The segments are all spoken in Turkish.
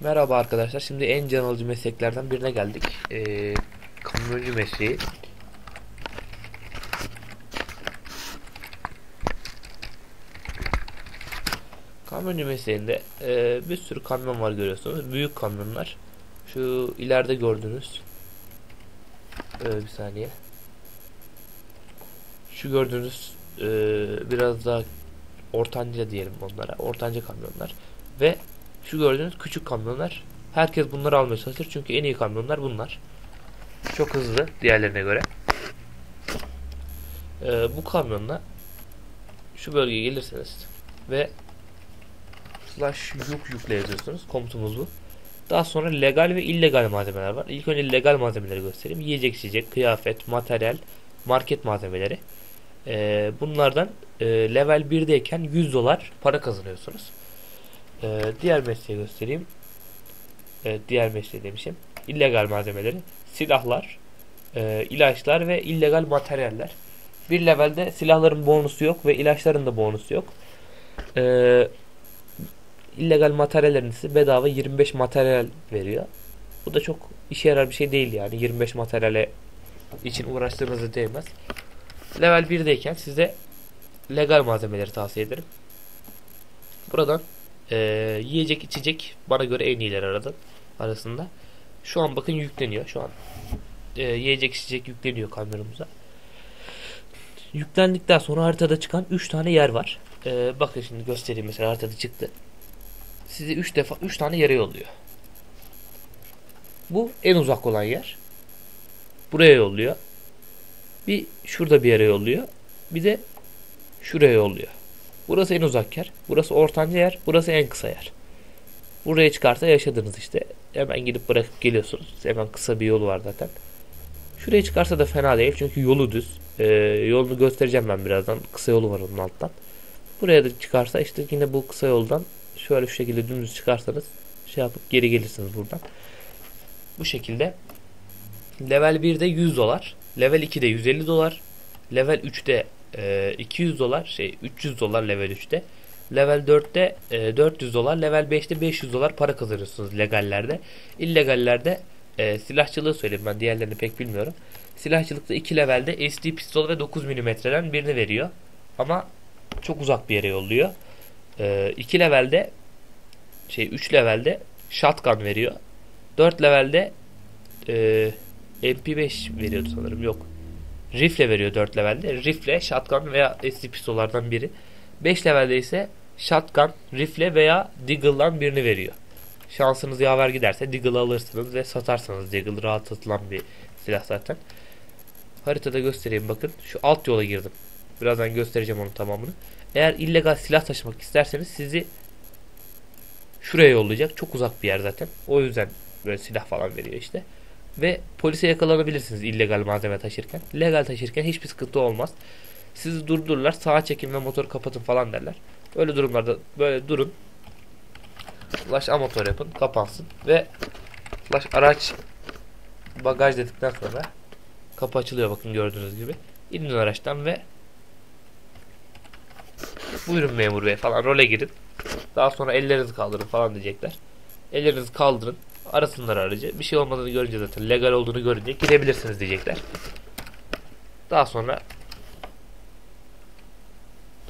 Merhaba arkadaşlar. Şimdi en can alıcı mesleklerden birine geldik. Ee, kamyoncu mesleği. Kamyoncu mesleğinde e, bir sürü kamyon var görüyorsunuz. Büyük kamyonlar. Şu ileride gördüğünüz e, bir saniye. Şu gördüğünüz e, biraz daha ortanca diyelim onlara. Ortanca kamyonlar. Ve şu gördüğünüz küçük kamyonlar. Herkes bunları almaya çalışır. Çünkü en iyi kamyonlar bunlar. Çok hızlı diğerlerine göre. Ee, bu kamyonla şu bölgeye gelirseniz ve slash yük yükle yazıyorsunuz. Komutumuz bu. Daha sonra legal ve illegal malzemeler var. İlk önce legal malzemeleri göstereyim. Yiyecek içecek, kıyafet, materyal, market malzemeleri. Ee, bunlardan e, level 1'deyken 100 dolar para kazanıyorsunuz. Ee, diğer mesleği göstereyim. Ee, diğer mesleği demişim. İllegal malzemeleri, silahlar, e, ilaçlar ve illegal materyaller. Bir levelde silahların bonusu yok ve ilaçların da bonusu yok. Ee, illegal materyallerin ise bedava 25 materyal veriyor. Bu da çok işe yarar bir şey değil yani. 25 materyale için uğraştığınızı değmez. Level 1'deyken size legal malzemeleri tavsiye ederim. Buradan e, yiyecek içecek bana göre en iyiler aradan arasında. Şu an bakın yükleniyor. Şu an e, yiyecek içecek yükleniyor kamyonumuza. Yüklendikten sonra haritada çıkan 3 tane yer var. E, bakın şimdi göstereyim mesela haritada çıktı. Sizi 3 defa 3 tane yere yolluyor. Bu en uzak olan yer. Buraya yolluyor. Bir şurada bir yere yolluyor. Bir de şuraya yolluyor. Burası en uzak yer. Burası ortanca yer. Burası en kısa yer. Buraya çıkarsa yaşadınız işte. Hemen gidip bırakıp geliyorsunuz. Hemen kısa bir yolu var zaten. Şuraya çıkarsa da fena değil. Çünkü yolu düz. Ee, yolunu göstereceğim ben birazdan. Kısa yolu var onun alttan. Buraya da çıkarsa işte yine bu kısa yoldan şöyle şu şekilde dümdüz çıkarsanız şey yapıp geri gelirsiniz buradan. Bu şekilde level 1'de 100 dolar. Level 2'de 150 dolar. Level 3'te e, 200 dolar. Şey 300 dolar level 3'te. Level 4'te e, 400 dolar. Level 5'te 500 dolar para kazanıyorsunuz legallerde. İllegallerde e, silahçılığı söyleyeyim ben. Diğerlerini pek bilmiyorum. Silahçılıkta 2 levelde SD pistol ve 9 milimetreden birini veriyor. Ama çok uzak bir yere yolluyor. 2 e, levelde şey 3 levelde shotgun veriyor. 4 levelde e, MP5 veriyordu sanırım. Yok. Rifle veriyor 4 levelde. Rifle, shotgun veya SD pistollardan biri. 5 levelde ise shotgun, rifle veya deagle'dan birini veriyor. Şansınız yaver giderse deagle alırsınız ve satarsanız deagle rahat satılan bir silah zaten. Haritada göstereyim bakın. Şu alt yola girdim. Birazdan göstereceğim onun tamamını. Eğer illegal silah taşımak isterseniz sizi şuraya yollayacak. Çok uzak bir yer zaten. O yüzden böyle silah falan veriyor işte. Ve polise yakalanabilirsiniz illegal malzeme taşırken. Legal taşırken hiçbir sıkıntı olmaz. Sizi durdururlar. Sağa çekin ve motoru kapatın falan derler. Böyle durumlarda böyle durun. Flash amatör yapın. Kapansın. Ve flash araç bagaj dedikten sonra kapı açılıyor bakın gördüğünüz gibi. İnin araçtan ve buyurun memur bey falan role girin. Daha sonra ellerinizi kaldırın falan diyecekler. Ellerinizi kaldırın. Arasınlar aracı. Bir şey olmadığını görünce zaten legal olduğunu görünce girebilirsiniz diyecekler. Daha sonra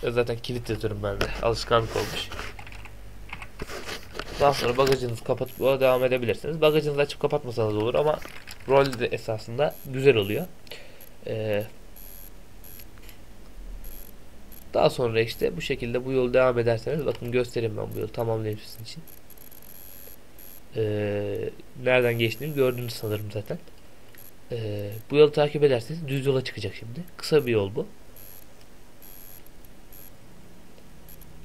zaten kilit yazıyorum ben de. Alışkanlık olmuş. Daha sonra bagajınızı kapatıp devam edebilirsiniz. Bagajınızı açıp kapatmasanız olur ama rol de esasında güzel oluyor. Ee, daha sonra işte bu şekilde bu yolu devam ederseniz bakın göstereyim ben bu yolu tamamlayayım sizin için. Ee, nereden geçtiğini gördünüz sanırım zaten. Ee, bu yolu takip ederseniz düz yola çıkacak şimdi. Kısa bir yol bu.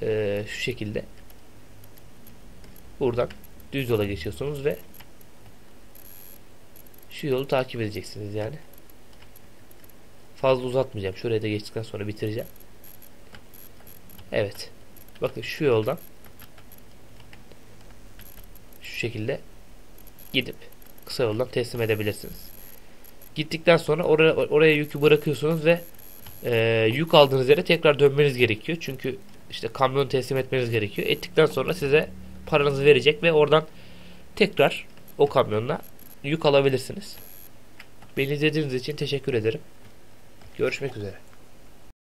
Ee, şu şekilde. Buradan düz yola geçiyorsunuz ve şu yolu takip edeceksiniz yani. Fazla uzatmayacağım. Şuraya da geçtikten sonra bitireceğim. Evet. Bakın şu yoldan şekilde gidip kısa yoldan teslim edebilirsiniz. Gittikten sonra oraya, oraya yükü bırakıyorsunuz ve e, yük aldığınız yere tekrar dönmeniz gerekiyor. Çünkü işte kamyon teslim etmeniz gerekiyor. Ettikten sonra size paranızı verecek ve oradan tekrar o kamyonla yük alabilirsiniz. Beni izlediğiniz için teşekkür ederim. Görüşmek üzere.